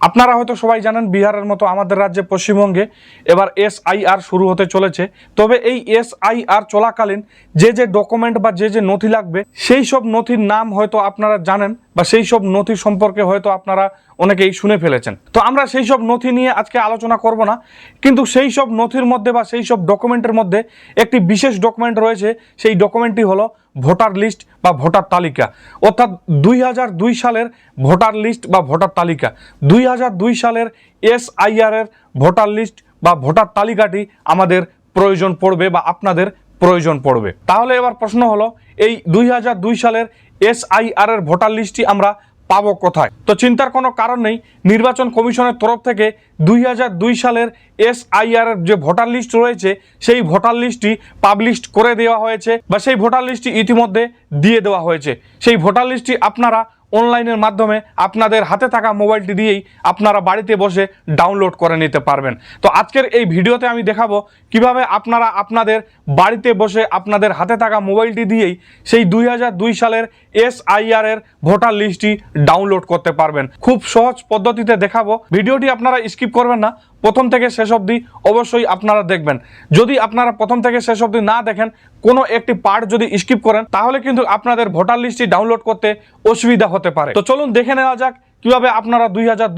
আপনারা হয়তো সবাই জানেন বিহারের মতো আমাদের রাজ্যে পশ্চিমবঙ্গে এবার এসআইআর শুরু হতে চলেছে। তবে এই এসআইআর চলাকালীন যে যে ডকুমেন্ট বা যে যে নথি লাগবে, সেই সব নথির নাম হয়তো আপনারা জানেন বা সেই সব নথি সম্পর্কে হয়তো আপনারা অনেকেই শুনে ফেলেছেন। তো আমরা সেই সব নথি নিয়ে আজকে আলোচনা করব না, কিন্তু সেই সব নথির মধ্যে বা সেই সব ডকুমেন্টের মধ্যে একটি বিশেষ ডকুমেন্ট রয়েছে। সেই ডকুমেন্টটি হলো ভোটার লিস্ট বা ভোটার তালিকা। অর্থাৎ দুই হাজার দুই সালের ভোটার লিস্ট বা ভোটার তালিকা। দুই হাজার দুই সালের এসআইআরের ভোটার লিস্ট বা ভোটার তালিকাটি আমাদের প্রয়োজন পড়বে বা আপনাদের প্রয়োজন পড়বে। তাহলে এবার প্রশ্ন হলো, এই দুই হাজার দুই সালের এসআইআরের ভোটার লিস্টটি আমরা পাবো কোথায়? তো চিন্তার কোনো কারণ নেই। নির্বাচন কমিশনের তরফ থেকে দুই হাজার দুই সালের এসআইআর যে ভোটার লিস্ট রয়েছে, সেই ভোটার লিস্টটি পাবলিশ করে দেওয়া হয়েছে বা সেই ভোটার লিস্টটি ইতিমধ্যে দিয়ে দেওয়া হয়েছে। সেই ভোটার লিস্টটি আপনারা অনলাইনের মাধ্যমে আপনাদের হাতে থাকা মোবাইলটি দিয়েই আপনারা বাড়িতে বসে ডাউনলোড করে নিতে পারবেন। তো আজকের এই ভিডিওতে আমি দেখাবো কীভাবে আপনারা আপনাদের বাড়িতে বসে আপনাদের হাতে থাকা মোবাইলটি দিয়েই সেই দুই সালের এসআইআর এর ভোটার লিস্টটি ডাউনলোড করতে পারবেন। খুব সহজ পদ্ধতিতে দেখাবো। ভিডিওটি আপনারা স্কিপ করবেন না প্রথম থেকে শেষ অবধি অবশ্যই আপনারা দেখবেন। যদি আপনারা প্রথম থেকে শেষ অবধি না দেখেন, কোনো একটি পার্ট যদি স্কিপ করেন, তাহলে কিন্তু আপনাদের ভোটার লিস্টটি ডাউনলোড করতে অসুবিধা হতে পারে। তো চলুন দেখে নেওয়া যাক কীভাবে আপনারা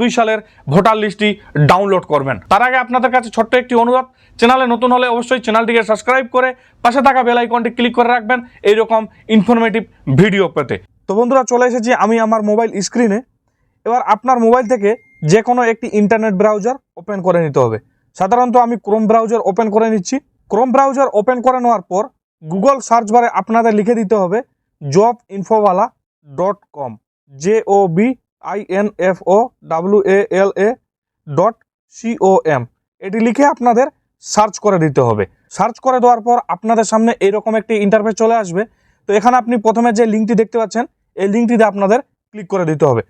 দুই সালের ভোটার লিস্টটি ডাউনলোড করবেন। তার আগে আপনাদের কাছে ছোট্ট একটি অনুরোধ, চ্যানেলে নতুন হলে অবশ্যই চ্যানেলটিকে সাবস্ক্রাইব করে পাশে থাকা বেল আইকনটি ক্লিক করে রাখবেন, এইরকম ইনফরমেটিভ ভিডিও পেতে। তো বন্ধুরা, চলে এসেছি আমি আমার মোবাইল স্ক্রিনে এবার আপনার মোবাইল থেকে যে কোনো একটি ইন্টারনেট ব্রাউজার ওপেন করে নিতে হবে। সাধারণত আমি ক্রোম ব্রাউজার ওপেন করে নিচ্ছি। ক্রোম ব্রাউজার ওপেন করে নেওয়ার পর গুগল সার্চ বারে আপনাদের লিখে দিতে হবে job infowala dot com J O B I N F O W A L A dot C O M এটি লিখে আপনাদের সার্চ করে দিতে হবে। সার্চ করে দেওয়ার পর আপনাদের সামনে এইরকম একটি ইন্টারফেস চলে আসবে। তো এখানে আপনি প্রথমে যে লিঙ্কটি দেখতে পাচ্ছেন, এই লিঙ্কটিতে আপনাদের ক্লিক করে দিতে হবে।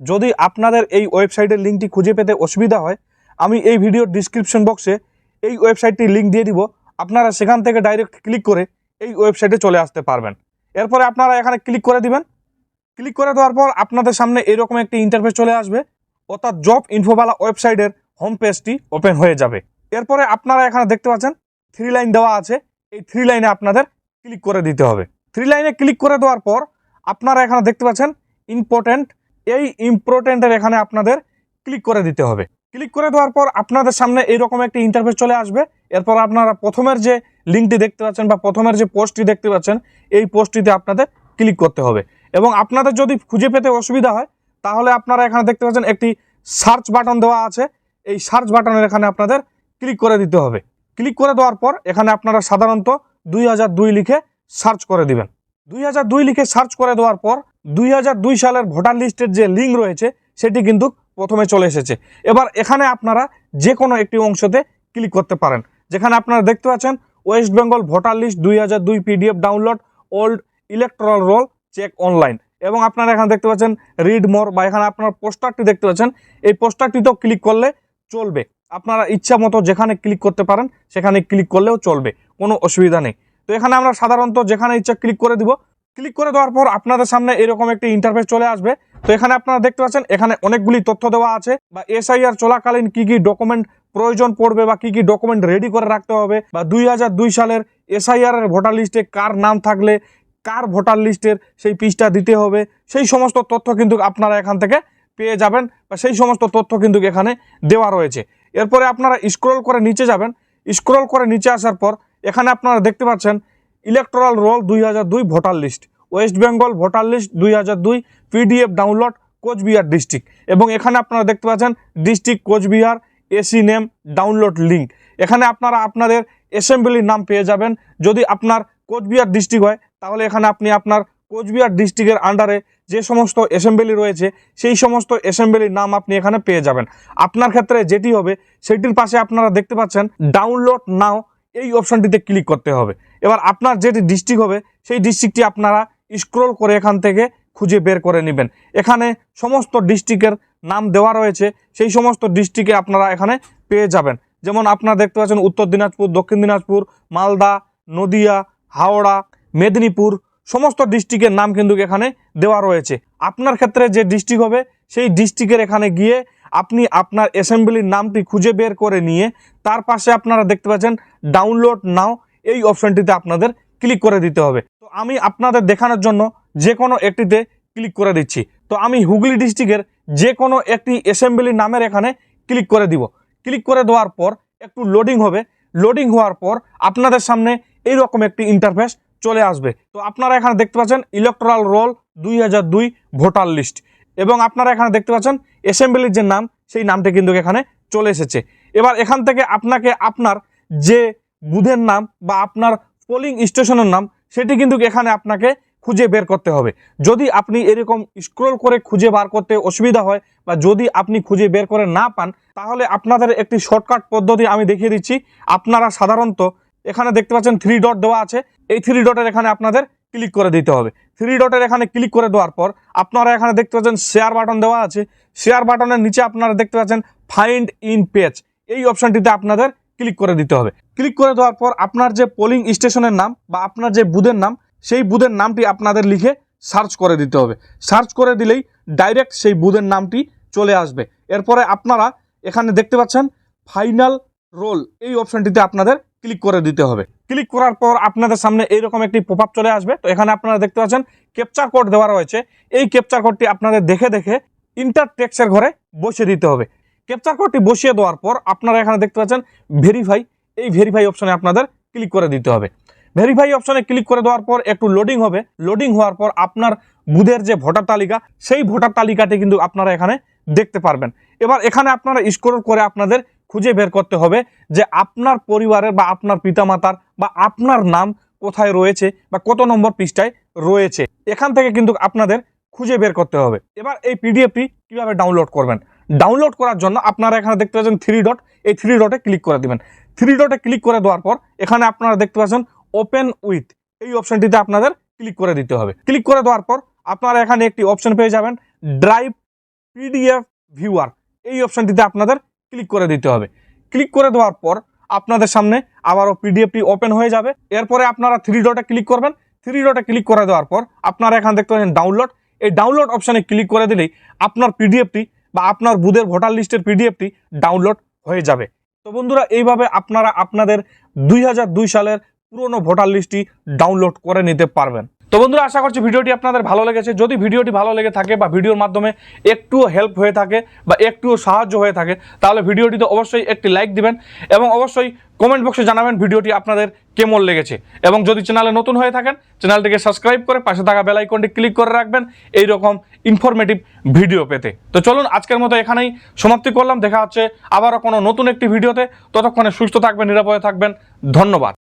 যদি আপনাদের এই ওয়েবসাইটের লিঙ্কটি খুঁজে পেতে অসুবিধা হয়, আমি এই ভিডিওর ডিসক্রিপশন বক্সে এই ওয়েবসাইটটির লিঙ্ক দিয়ে দিব। আপনারা সেখান থেকে ডাইরেক্ট ক্লিক করে এই ওয়েবসাইটে চলে আসতে পারবেন। এরপরে আপনারা এখানে ক্লিক করে দিবেন। ক্লিক করে দেওয়ার পর আপনাদের সামনে এরকম একটি ইন্টারফেস চলে আসবে। অর্থাৎ জব ইনফোবালা ওয়েবসাইটের হোম পেজটি ওপেন হয়ে যাবে। এরপরে আপনারা এখানে দেখতে পাচ্ছেন থ্রি লাইন দেওয়া আছে। এই থ্রি লাইনে আপনাদের ক্লিক করে দিতে হবে। থ্রি লাইনে ক্লিক করে দেওয়ার পর আপনারা এখানে দেখতে পাচ্ছেন ইম্পর্টেন্ট এই ইম্পর্টেন্টের এখানে আপনাদের ক্লিক করে দিতে হবে। ক্লিক করে দেওয়ার পর আপনাদের সামনে এইরকম একটি ইন্টারফেস চলে আসবে। এরপর আপনারা প্রথমের যে লিঙ্কটি দেখতে পাচ্ছেন বা প্রথমের যে পোস্টটি দেখতে পাচ্ছেন, এই পোস্টটিতে আপনাদের ক্লিক করতে হবে। এবং আপনাদের যদি খুঁজে পেতে অসুবিধা হয়, তাহলে আপনারা এখানে দেখতে পাচ্ছেন একটি সার্চ বাটন দেওয়া আছে। এই সার্চ বাটনের এখানে আপনাদের ক্লিক করে দিতে হবে। ক্লিক করে দেওয়ার পর এখানে আপনারা সাধারণত দুই হাজার দুই লিখে সার্চ করে দিবেন। দুই হাজার দুই লিখে সার্চ করে দেওয়ার পর দুই হাজার দুই সালের ভোটার লিস্টের যে লিঙ্ক রয়েছে, সেটি কিন্তু প্রথমে চলে এসেছে। এবার এখানে আপনারা যে কোনো একটি অংশতে ক্লিক করতে পারেন। যেখানে আপনারা দেখতে পাচ্ছেন, ওয়েস্ট বেঙ্গল ভোটার লিস্ট দুই হাজার দুই PDF download, old electoral roll check online. এবং আপনারা এখানে দেখতে পাচ্ছেন, রিড মোর, বা এখানে আপনার পোস্টারটি দেখতে পাচ্ছেন, এই পোস্টারটিতেও ক্লিক করলে চলবে। আপনারা ইচ্ছা মতো যেখানে ক্লিক করতে পারেন, সেখানে ক্লিক করলেও চলবে, কোনো অসুবিধা নেই। তো এখানে আমরা সাধারণত যেখানে ইচ্ছা ক্লিক করে দিব ক্লিক করে দেওয়ার পর আপনাদের সামনে এরকম একটি ইন্টারফেস চলে আসবে। তো এখানে আপনারা দেখতে পাচ্ছেন, এখানে অনেকগুলি তথ্য দেওয়া আছে। বা এসআইআর চলাকালীন কি কি ডকুমেন্ট প্রয়োজন পড়বে বা কি কি ডকুমেন্ট রেডি করে রাখতে হবে বা দুই হাজার দুই সালের এসআইআর এর ভোটার লিস্টে কার নাম থাকলে কার ভোটার লিস্টের সেই পিসটা দিতে হবে, সেই সমস্ত তথ্য কিন্তু আপনারা এখান থেকে পেয়ে যাবেন বা সেই সমস্ত তথ্য কিন্তু এখানে দেওয়া রয়েছে। এরপরে আপনারা স্ক্রল করে নিচে যাবেন। স্ক্রল করে নিচে আসার পর এখানে আপনারা দেখতে পাচ্ছেন ইলেকট্রাল রোল দুই হাজার দুই voter list West Bengal voter list দুই হাজার দুই পিডিএফ ডাউনলোড কোচবিহার ডিস্ট্রিক্ট এবং এখানে আপনারা দেখতে পাচ্ছেন district Coochbehar AC name download link এখানে আপনারা আপনাদের অ্যাসেম্বলির নাম পেয়ে যাবেন। যদি আপনার কোচবিহার ডিস্ট্রিক্ট হয়, তাহলে এখানে আপনি আপনার কোচবিহার ডিস্ট্রিক্টের আন্ডারে যে সমস্ত অ্যাসেম্বলি রয়েছে, সেই সমস্ত অ্যাসেম্বলির নাম আপনি এখানে পেয়ে যাবেন। আপনার ক্ষেত্রে যেটি হবে, সেটির পাশে আপনারা দেখতে পাচ্ছেন ডাউনলোড নাও এই অপশনটিতে ক্লিক করতে হবে। এবার আপনার যেটি ডিস্ট্রিক্ট হবে, সেই ডিস্ট্রিক্টটি আপনারা স্ক্রল করে এখান থেকে খুঁজে বের করে নেবেন। এখানে সমস্ত ডিস্ট্রিক্টের নাম দেওয়া রয়েছে, সেই সমস্ত ডিস্ট্রিক্টে আপনারা এখানে পেয়ে যাবেন। যেমন আপনারা দেখতে পাচ্ছেন উত্তর দিনাজপুর, দক্ষিণ দিনাজপুর, মালদা, নদিয়া, হাওড়া, মেদিনীপুর, সমস্ত ডিস্ট্রিক্টের নাম কিন্তু এখানে দেওয়া রয়েছে। আপনার ক্ষেত্রে যে ডিস্ট্রিক্ট হবে, সেই ডিস্ট্রিক্টের এখানে গিয়ে আপনি আপনার অ্যাসেম্বলির নামটি খুঁজে বের করে নিয়ে তার পাশে আপনারা দেখতে পাচ্ছেন ডাউনলোড নাও এই অপশনটিতে আপনাদের ক্লিক করে দিতে হবে। তো আমি আপনাদের দেখানোর জন্য যে কোনো একটিতে ক্লিক করে দিচ্ছি। তো আমি হুগলি ডিস্ট্রিক্টের যে কোনো একটি অ্যাসেম্বলি নামের এখানে ক্লিক করে দিব। ক্লিক করে দেওয়ার পর একটু লোডিং হবে। লোডিং হওয়ার পর আপনাদের সামনে এই রকম একটি ইন্টারফেস চলে আসবে। তো আপনারা এখানে দেখতে পাচ্ছেন ইলেকট্রাল রোল দুই হাজার দুই ভোটার লিস্ট এবং আপনারা এখানে দেখতে পাচ্ছেন অ্যাসেম্বলির যে নাম, সেই নামটি কিন্তু এখানে চলে এসেছে। এবার এখান থেকে আপনাকে আপনার যে বুধের নাম বা আপনার পোলিং স্টেশনের নাম, সেটি কিন্তু এখানে আপনাকে খুঁজে বের করতে হবে। যদি আপনি এরকম স্ক্রল করে খুঁজে বার করতে অসুবিধা হয় বা যদি আপনি খুঁজে বের করে না পান, তাহলে আপনাদের একটি শর্টকাট পদ্ধতি আমি দেখিয়ে দিচ্ছি। আপনারা সাধারণত এখানে দেখতে পাচ্ছেন থ্রি ডট দেওয়া আছে। এই থ্রি ডটের এখানে আপনাদের ক্লিক করে দিতে হবে। থ্রি ডটের এখানে ক্লিক করে দেওয়ার পর আপনারা এখানে দেখতে পাচ্ছেন শেয়ার বাটন দেওয়া আছে। শেয়ার বাটনের নিচে আপনারা দেখতে পাচ্ছেন ফাইন্ড ইন পেজ এই অপশনটিতে আপনাদের ক্লিক করে দিতে হবে। ক্লিক করে দেওয়ার পর আপনার যে পোলিং স্টেশনের নাম বা আপনার যে বুথের নাম, সেই বুথের নামটি আপনাদের লিখে সার্চ করে দিতে হবে। সার্চ করে দিলেই ডাইরেক্ট সেই বুথের নামটি চলে আসবে। এরপরে আপনারা এখানে দেখতে পাচ্ছেন ফাইনাল রোল এই অপশনটিতে আপনাদের ক্লিক করে দিতে হবে। ক্লিক করার পর আপনাদের সামনে এইরকম একটি আপ চলে আসবে। তো এখানে আপনারা দেখতে পাচ্ছেন ক্যাপচার কোড দেওয়া রয়েছে। এই ক্যাপচার কোডটি আপনাদের দেখে দেখে ইন্টার টেক্সের ঘরে বসিয়ে দিতে হবে। ক্যাপচার কোডটি বসিয়ে দেওয়ার পর আপনারা এখানে দেখতে পাচ্ছেন ভেরিফাই এই ভেরিফাই অপশনে আপনাদের ক্লিক করে দিতে হবে। ভেরিফাই অপশনে ক্লিক করে দেওয়ার পর একটু লোডিং হবে। লোডিং হওয়ার পর আপনার বুধের যে ভোটার তালিকা, সেই ভোটার তালিকাটি কিন্তু আপনারা এখানে দেখতে পারবেন। এবার এখানে আপনারা স্ক্রল করে আপনাদের খুঁজে বের করতে হবে যে আপনার পরিবারের বা আপনার পিতামাতার বা আপনার নাম কোথায় রয়েছে বা কত নম্বর পৃষ্ঠায় রয়েছে। এখান থেকে কিন্তু আপনাদের খুঁজে বের করতে হবে। এবার এই পিডিএফটি কীভাবে ডাউনলোড করবেন? ডাউনলোড করার জন্য আপনারা এখানে দেখতে পাচ্ছেন থ্রি ডট এই থ্রি ডটে ক্লিক করে দিবেন। থ্রি ডটে ক্লিক করে দেওয়ার পর এখানে আপনারা দেখতে পাচ্ছেন ওপেন উইথ এই অপশনটিতে আপনাদের ক্লিক করে দিতে হবে। ক্লিক করে দেওয়ার পর আপনারা এখানে একটি অপশন পেয়ে যাবেন ড্রাইভ পিডিএফ ভিউয়ার এই অপশনটিতে আপনাদের ক্লিক করে দিতে হবে। ক্লিক করে দেওয়ার পর আপনাদের সামনে আবারও পিডিএফটি ওপেন হয়ে যাবে। এরপরে আপনারা থ্রি ডটে ক্লিক করবেন। থ্রি ডটে ক্লিক করে দেওয়ার পর আপনারা এখানে দেখতে পাচ্ছেন ডাউনলোড। এই ডাউনলোড অপশানে ক্লিক করে দিলেই আপনার পিডিএফটি বা আপনার বুথের ভোটার লিস্টের পিডিএফটি ডাউনলোড হয়ে যাবে। তো বন্ধুরা, এইভাবে আপনারা আপনাদের দুই হাজার দুই সালের পুরনো ভোটার লিস্টটি ডাউনলোড করে নিতে পারবেন। তো বন্ধুরা, আশা করছি ভিডিওটি আপনাদের ভালো লেগেছে। যদি ভিডিওটি ভালো লেগে থাকে বা ভিডিওর মাধ্যমে একটুও হেল্প হয়ে থাকে বা একটুও সাহায্য হয়ে থাকে, তাহলে ভিডিওটিতে অবশ্যই একটি লাইক দিবেন এবং অবশ্যই কমেন্ট বক্সে জানাবেন ভিডিওটি আপনাদের কেমন লেগেছে। এবং যদি চ্যানেলে নতুন হয়ে থাকেন চ্যানেলটিকে সাবস্ক্রাইব করে পাশে থাকা বেল আইকনটি ক্লিক করে রাখবেন, এই রকম ইনফরমেটিভ ভিডিও পেতে। তো চলুন, আজকের মতো এখানেই সমাপ্তি করলাম। দেখা হচ্ছে আবারও কোনো নতুন একটি ভিডিওতে। ততক্ষণে সুস্থ থাকবেন, নিরাপদে থাকবেন। ধন্যবাদ।